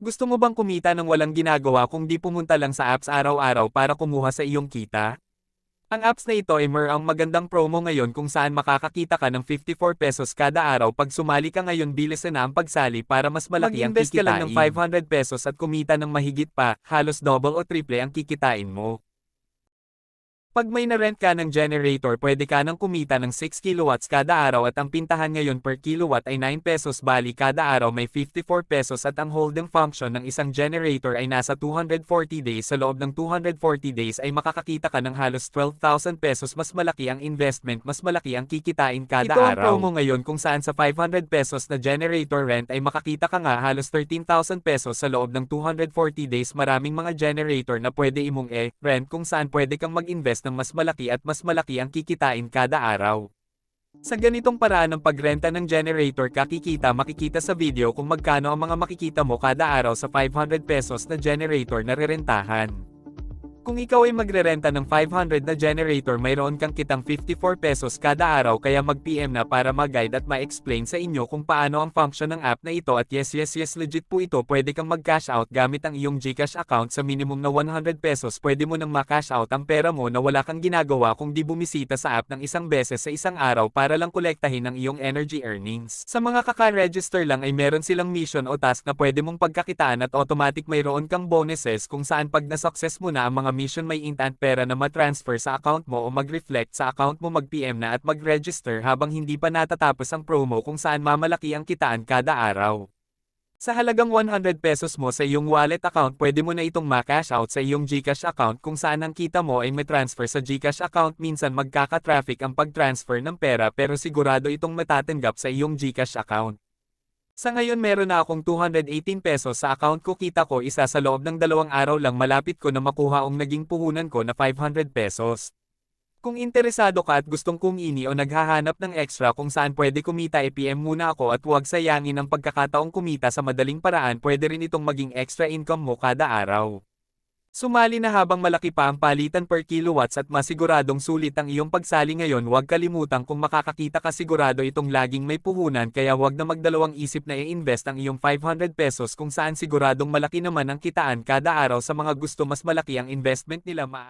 Gusto mo bang kumita ng walang ginagawa kung di pumunta lang sa apps araw-araw para kumuha sa iyong kita? Ang apps na ito ay mer ang magandang promo ngayon kung saan makakakita ka ng 54 pesos kada araw pag sumali ka ngayon bilisan na ang pagsali para mas malaki ang Mag-invest kikitain. ka lang ng 500 pesos at kumita ng mahigit pa, halos double o triple ang kikitain mo. Pag may na-rent ka ng generator pwede ka nang kumita ng 6 kilowatts kada araw at ang pintahan ngayon per kilowatt ay 9 pesos. Bali kada araw may 54 pesos at ang holding function ng isang generator ay nasa 240 days. Sa loob ng 240 days ay makakakita ka ng halos 12,000 pesos. Mas malaki ang investment mas malaki ang kikitain kada Ito ang araw. promo ngayon kung saan sa 500 pesos na generator rent ay makakita ka nga halos 13,000 pesos. Sa loob ng 240 days maraming mga generator na pwede imong e-rent kung saan pwede kang mag-invest ng mas malaki at mas malaki ang kikitain kada araw. Sa ganitong paraan ng pagrenta ng generator kakikita makikita sa video kung magkano ang mga makikita mo kada araw sa 500 pesos na generator na rerentahan. Kung ikaw ay magrerenta ng 500 na generator mayroon kang kitang 54 pesos kada araw kaya mag-PM na para mag-guide at ma-explain sa inyo kung paano ang function ng app na ito. At yes yes yes legit po ito. Pwede kang mag-cash out gamit ang iyong Gcash account sa minimum na 100 pesos. Pwede mo nang ma-cash out ang pera mo na wala kang ginagawa kung di bumisita sa app ng isang beses sa isang araw para lang kolektahin ang iyong energy earnings. Sa mga kaka-register lang ay meron silang mission o task na pwede mong pagkakitaan at automatic mayroon kang bonuses kung saan pag na-success mo na ang mga mission may instant pera na matransfer sa account mo o mag-reflect sa account mo mag-PM na at mag-register habang hindi pa natatapos ang promo kung saan mamalaki ang kitaan kada araw. Sa halagang 100 pesos mo sa iyong wallet account pwede mo na itong ma-cash out sa iyong Gcash account kung saan ang kita mo ay may transfer sa Gcash account minsan magkaka-traffic ang pag-transfer ng pera pero sigurado itong matatanggap sa iyong Gcash account. Sa ngayon meron na akong 218 pesos sa account ko kita ko isa sa loob ng dalawang araw lang malapit ko na makuha ang naging puhunan ko na 500 pesos. Kung interesado ka at gustong kumini o naghahanap ng extra kung saan pwede kumita i-PM muna ako at huwag sayangin ang pagkakataong kumita sa madaling paraan pwede rin itong maging extra income mo kada araw. Sumali na habang malaki pa ang palitan per kilowatts at masiguradong sulit ang iyong pagsali ngayon huwag kalimutang kung makakakita ka sigurado itong laging may puhunan kaya huwag na magdalawang isip na i-invest ang iyong 500 pesos kung saan siguradong malaki naman ang kitaan kada araw sa mga gusto mas malaki ang investment nila ma